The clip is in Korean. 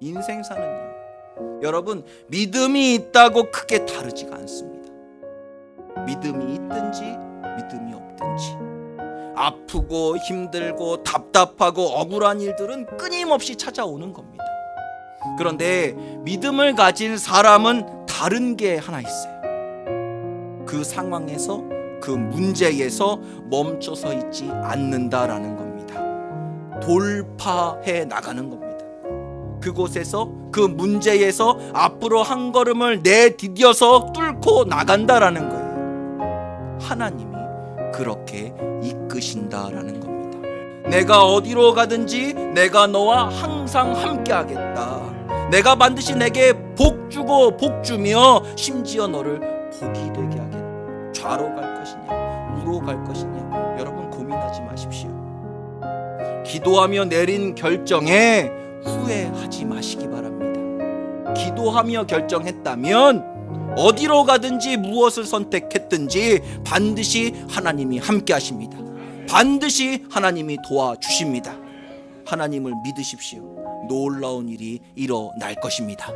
인생 사는요. 여러분, 믿음이 있다고 크게 다르지가 않습니다. 믿음이 있든지 믿음이 없든지 아프고 힘들고 답답하고 억울한 일들은 끊임없이 찾아오는 겁니다. 그런데 믿음을 가진 사람은 다른 게 하나 있어요. 그 상황에서 그 문제에서 멈춰서 있지 않는다라는 겁니다. 돌파해 나가는 겁니다. 그곳에서 그 문제에서 앞으로 한 걸음을 내디뎌서 뚫고 나간다라는 거예요. 하나님이 그렇게 이끄신다라는 겁니다. 내가 어디로 가든지 내가 너와 항상 함께 하겠다. 내가 반드시 내게 복 주고 복 주며 심지어 너를 복이 되게 하겠다. 좌로 갈 것이냐, 우로 갈 것이냐, 여러분 고민하지 마십시오. 기도하며 내린 결정에 후회하지 마시기 바랍니다. 기도하며 결정했다면 어디로 가든지 무엇을 선택했든지 반드시 하나님이 함께 하십니다. 반드시 하나님이 도와주십니다. 하나님을 믿으십시오. 놀라운 일이 일어날 것입니다.